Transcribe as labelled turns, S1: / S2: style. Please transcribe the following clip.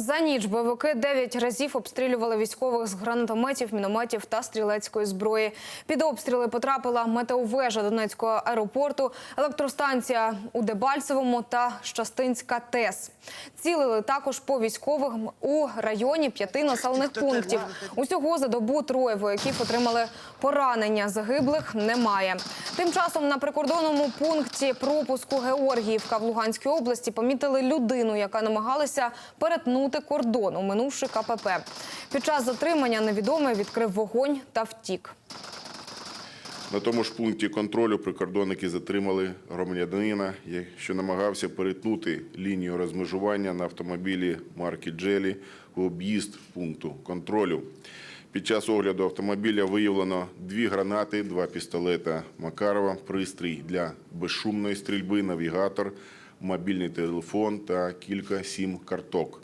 S1: За ніч бойовики дев'ять разів обстрілювали військових з гранатометів, мінометів та стрілецької зброї. Під обстріли потрапила метеовежа Донецького аеропорту, електростанція у Дебальцевому та Щастинська ТЕС. Цілили також по військових у районі п'яти населених пунктів. Усього за добу троє вояків отримали поранення. Загиблих немає. Тим часом на прикордонному пункті пропуску Георгіївка в Луганській області помітили людину, яка намагалася перетнути кордон, оминувши КПП. Під час затримання невідомий відкрив вогонь та втік.
S2: На тому ж пункті контролю прикордонники затримали громадянина, що намагався перетнути лінію розмежування на автомобілі марки Джелі у об'їзд пункту контролю. Під час огляду автомобіля виявлено дві гранати, два пістолета Макарова, пристрій для безшумної стрільби, навігатор, мобільний телефон та кілька сім-карток.